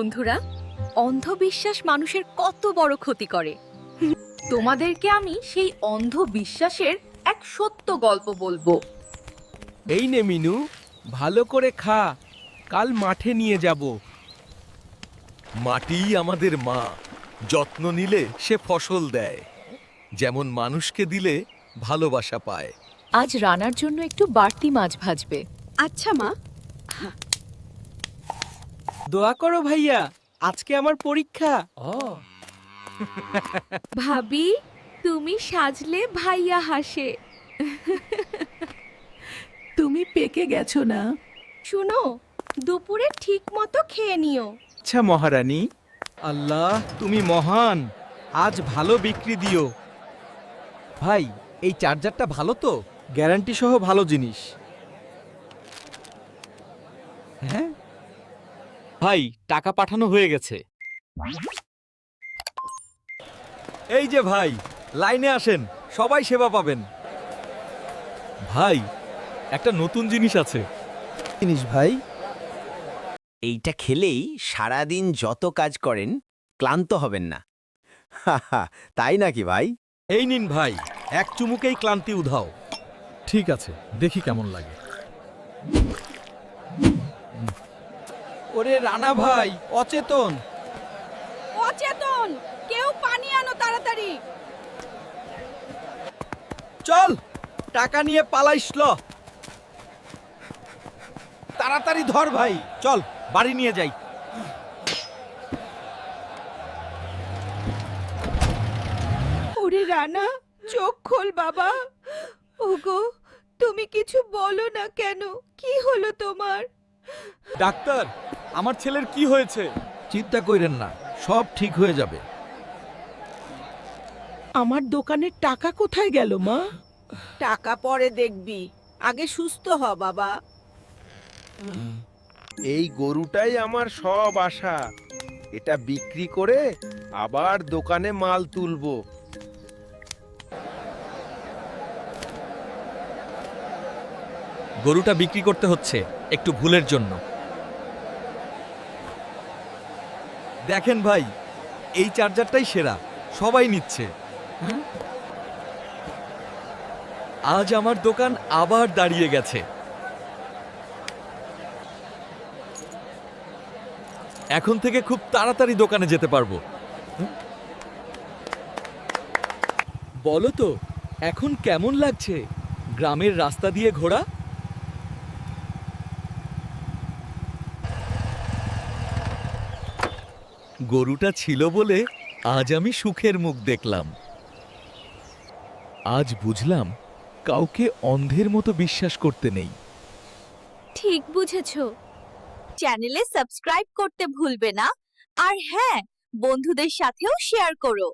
বন্ধুরা অন্ধবিশ্বাস মানুষের কত বড় ক্ষতি করে। তোমাদেরকে আমি সেই অন্ধবিশ্বাসের এক সত্য গল্প বলব। এই নে মিনু ভালো করে খা কাল মাঠে নিয়ে যাব। মাটিই আমাদের মা যত্ন নিলে সে ফসল দেয়। যেমন মানুষকে দিলে ভালোবাসা পায়। আজ রানার জন্য একটু বাড়তি মাছ ভাজবে। আচ্ছা মা। দোয়া করো ভাইয়া আজকে আমার পরীক্ষা। ভাবি তুমি সাজলে ভাইয়া হাসে। তুমি পেকে গেছো না? শুনো দুপুরে ঠিক মতো খেয়ে নিও। আচ্ছা মহারানী। আল্লাহ তুমি মহান আজ ভালো বিক্রি দিও। ভাই এই চার্জারটা ভালো তো? গ্যারান্টি সহ ভালো জিনিস। হ্যাঁ? ভাই টাকা পাঠানো হয়ে গেছে। এই যে ভাই লাইনে আসেন সবাই সেবা পাবেন। ভাই একটা নতুন জিনিস আছে। জিনিস ভাই? এইটা খেলেই সারাদিন যত কাজ করেন ক্লান্ত হবেন না। তাই নাকি ভাই? এই নিন ভাই এক চুমুকেই ক্লান্তি উধাও। ঠিক আছে দেখি কেমন লাগে। ওরে রানা ভাই অচেতন। অচেতন কেউ পানি আনো তাড়াতাড়ি। চল টাকা নিয়ে পালাইস ল। তাড়াতাড়ি ধর ভাই চল বাড়ি নিয়ে যাই। ওরে রানা চোখ খোল বাবা। ওগো তুমি কিছু বলো না কেন? কি হলো তোমার? ডাক্তার আমার ছেলের কি হয়েছে? চিন্তা কইরেন না সব ঠিক হয়ে যাবে। আমার দোকানের টাকা কোথায় গেল মা? টাকা পরে দেখবি আগে সুস্থ হ বাবা। এই গরুটাই আমার সব আশা। এটা বিক্রি করে আবার দোকানে মাল তুলবো। গরুটা বিক্রি করতে হচ্ছে একটু ভুলের জন্য। দেখেন ভাই, এই চার্জারটাই সেরা, সবাই নিচ্ছে। আজ আমার দোকান আবার দাঁড়িয়ে গেছে। এখন থেকে খুব তাড়াতাড়ি দোকানে যেতে পারব। বলো তো, এখন কেমন লাগছে? গ্রামের রাস্তা দিয়ে ঘোরা? গরুটা ছিল বলে আজ আমি সুখের মুখ দেখলাম। আজ বুঝলাম কাউকে অন্ধের মতো বিশ্বাস করতে নেই। ঠিক বুঝেছ। চ্যানেলে সাবস্ক্রাইব করতে ভুলবে না। আর হ্যাঁ বন্ধুদের সাথেও শেয়ার করো।